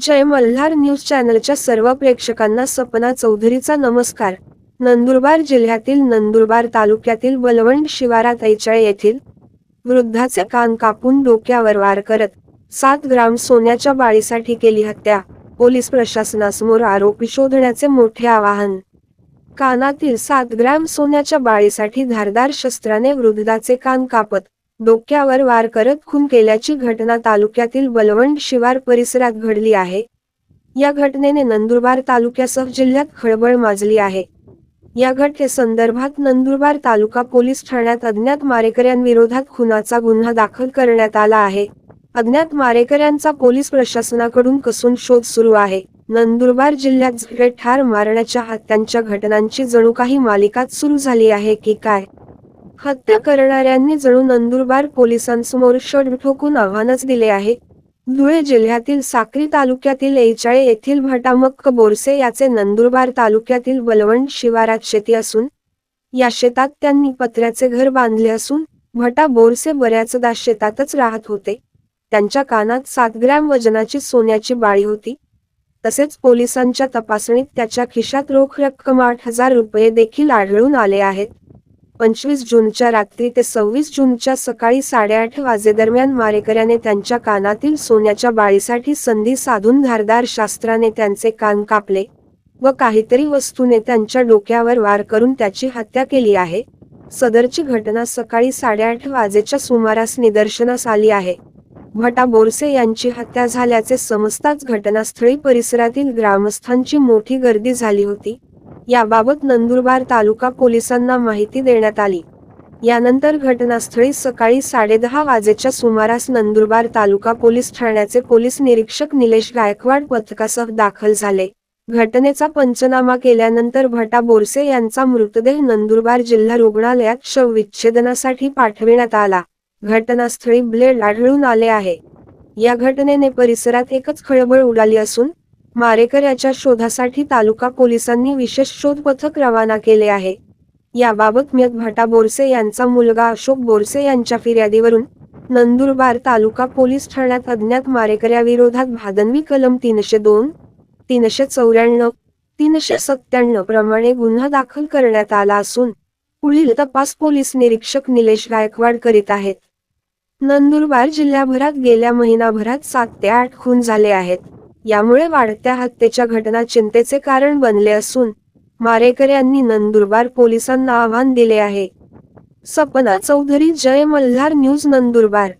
जय Malhar news चॅनलच्या सर्व प्रेक्षकांना सपना चौधरीचा नमस्कार. नंदुरबार जिल्ह्यातील नंदुरबार तालुक्यातील बलवंड शिवारात ऐचाळ येथील वृद्धाचे कान कापून डोक्यावर वार करत सात ग्राम सोन्याच्या बाळीसाठी केली हत्या. पोलीस प्रशासनासमोर आरोपी शोधण्याचे मोठे आवाहन. कानातील सात ग्रॅम सोन्याच्या बाळीसाठी धारदार शस्त्राने वृद्धाचे कान कापत डोक्यावर वार करत खून केल्याची घटना तालुक्यातील बलवंड शिवार परिसरात घडली आहे. या घटनेने नंदुरबार तालुक्यासह जिल्ह्यात खळबळ माजली आहे. या घटनेसंदर्भात नंदुरबार तालुका पोलीस ठाण्यात अज्ञात मारेकऱ्यांविरोधात खुनाचा गुन्हा दाखल करण्यात आला आहे. अज्ञात मारेकऱ्यांचा पोलीस प्रशासनाकडून कसून शोध सुरू आहे. नंदुरबार जिल्ह्यात झुरे ठार मारण्याच्या हत्यांच्या घटनांची जणू काही मालिकाच सुरू झाली आहे की काय? हत्या करणाऱ्यांनी जणू नंदुरबार पोलिसांसमोर शट ठोकून आव्हानच दिले आहे. धुळे जिल्ह्यातील साक्री तालुक्यातील ऐचाळे येथील भटामक्क बोरसे याचे नंदुरबार तालुक्यातील बलवंड शिवारात शेती असून या शेतात त्यांनी पत्र्याचे घर बांधले असून भटा बोरसे बऱ्याचदा शेतातच राहत होते. त्यांच्या कानात सात ग्रॅम वजनाची सोन्याची बाळी होती. तसेच पोलिसांच्या तपासणीत त्याच्या खिशात रोख रक्कम आठ हजार रुपये देखील आढळून आले आहेत. पंचवीस जूनच्या रात्री ते सव्वीस जूनच्या सकाळी साडेआठ वाजेदरम्यान मारेकऱ्याने त्यांच्या कानातील सोन्याच्या बाळीसाठी संधी साधून धारदार शास्त्राने त्यांचे कान कापले व काहीतरी वस्तूने त्यांच्या डोक्यावर वार करून त्याची हत्या केली आहे. सदरची घटना सकाळी साडेआठ वाजेच्या सुमारास निदर्शनास आली आहे. भटा बोरसे यांची हत्या झाल्याचे समजताच घटनास्थळी परिसरातील ग्रामस्थांची मोठी गर्दी झाली होती. याबाबत नंदुरबार तालुका पोलिसांना माहिती देण्यात आली. यानंतर घटनास्थळी सकाळी साडेदहा वाजेच्या सुमारास नंदुरबार तालुका पोलीस ठाण्याचे पोलीस निरीक्षक निलेश गायकवाड पथकासह दाखल झाले. घटनेचा पंचनामा केल्यानंतर भटा बोरसे यांचा मृतदेह नंदुरबार जिल्हा रुग्णालयात शवविच्छेदनासाठी पाठविण्यात आला. घटनास्थळी ब्लेड आढळून आले आहे. या घटनेने परिसरात एकच खळबळ उडाली असून मारेकऱ्याच्या शोधासाठी तालुका पोलिसांनी विशेष शोध पथक रवाना केले आहे. याबाबत मियत भाटा बोरसे यांचा मुलगा अशोक बोरसे यांच्या फिर्यादीवरून नंदुरबार तालुका पोलीस ठाण्यात अज्ञात मारेकऱ्याविरोधात भादनवी कलम तीनशे दोन तीनशे चौऱ्याण्णव तीनशे सत्त्याण्णव प्रमाणे गुन्हा दाखल करण्यात आला असून पुढील तपास पोलीस निरीक्षक निलेश गायकवाड करीत आहेत. नंदुरबार जिल्ह्याभरात गेल्या महिनाभरात सात ते आठ खून झाले आहेत. यामुळे वाढत्या हत्येच्या घटना चिंतेचे कारण बनले असून मारेकर यांनी नंदुरबार पोलिसांना आव्हान दिले आहे. सपना चौधरी जय मल्हार न्यूज नंदुरबार.